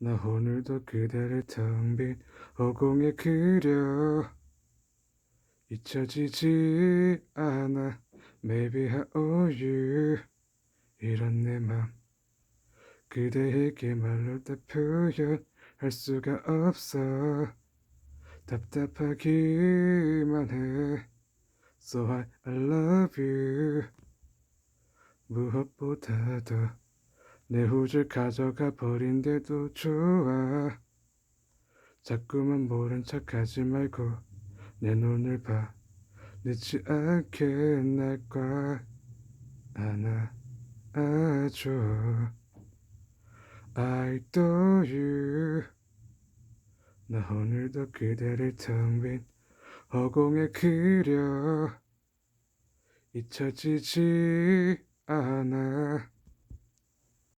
나 오늘도 그대를 텅 빈 허공에 그려. 잊혀지지 않아. Maybe I owe you. 이런 내 맘 그대에게 말로 다 표현할 수가 없어. 답답하기만 해. So I, I love you. 무엇보다 도 내 후줄 가져가 버린데도 좋아. 자꾸만 모른 척하지 말고 내 눈을 봐. 늦지 않게 날과 안아줘 I adore you. 나 오늘도 그대를 텅 빈 허공에 그려 잊혀지지 않아